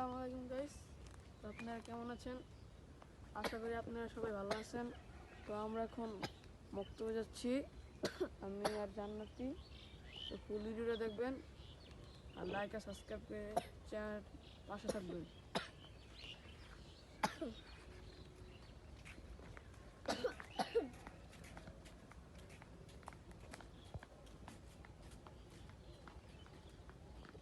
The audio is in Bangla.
আসসালামু আলাইকুম গাইস তো আপনারা কেমন আছেন? আশা করি আপনারা সবাই ভালো আছেন। তো আমরা এখন বক্তব্য যাচ্ছি। আমি আর জান্নাতি। তো ফুল ভিডিওটা দেখবেন। আর লাইক আর সাবস্ক্রাইব করে চ্যানেল পাশে থাকবেন।